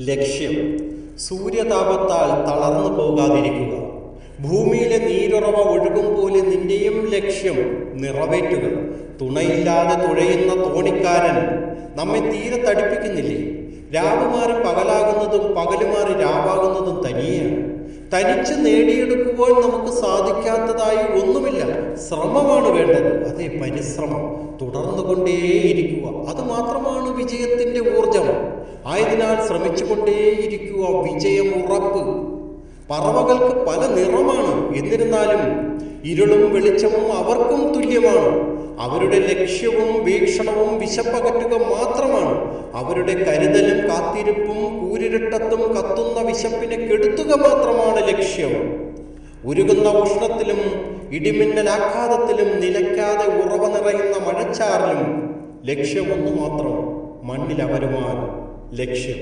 ലക്ഷ്യം. സൂര്യതാപത്താൽ തളർന്നു പോകാതിരിക്കുക. ഭൂമിയിലെ നീരുറവ ഒഴുകും പോലെ നിന്റെയും ലക്ഷ്യം നിറവേറ്റുക. തുണയില്ലാതെ തുഴയുന്ന തോണിക്കാരൻ നമ്മെ തീരെ തടിപ്പിക്കുന്നില്ലേ? രാവുമാറി പകലാകുന്നതും പകലുമാറി രാവാകുന്നതും തനിയാണ് തനിച്ച് നേടിയെടുക്കുമ്പോൾ നമുക്ക് സാധിക്കാത്തതായി ഒന്നുമില്ല. ശ്രമമാണ് വേണ്ടത്. അതേ പരിശ്രമം. തുടർന്നു കൊണ്ടേയിരിക്കുക അത് മാത്രമാണ് വിജയത്തിന്റെ ഊർജം ആയതിനാൽ ശ്രമിച്ചുകൊണ്ടേയിരിക്കുക. വിജയം ഉറപ്പ്. പറവകൾക്ക് പല നിറമാണ്. എന്നിരുന്നാലും ഇരുളും വെളിച്ചവും അവർക്കും തുല്യമാണ്. അവരുടെ ലക്ഷ്യവും വീക്ഷണവും വിശപ്പകറ്റുക മാത്രമാണ്. അവരുടെ കരുതലും കാത്തിരിപ്പും കൂരിരട്ടത്തും കത്തുന്ന വിശപ്പിനെ കെടുത്തുക മാത്രമാണ് ലക്ഷ്യം. ഉരുകുന്ന ഉഷ്ണത്തിലും ഇടിമിന്നലാഘാതത്തിലും നിലയ്ക്കാതെ ഉറവ നിറയുന്ന മഴച്ചാറിലും ലക്ഷ്യമൊന്നു മാത്രം മണ്ണിലവരുവാൻ ലക്ഷ്യം.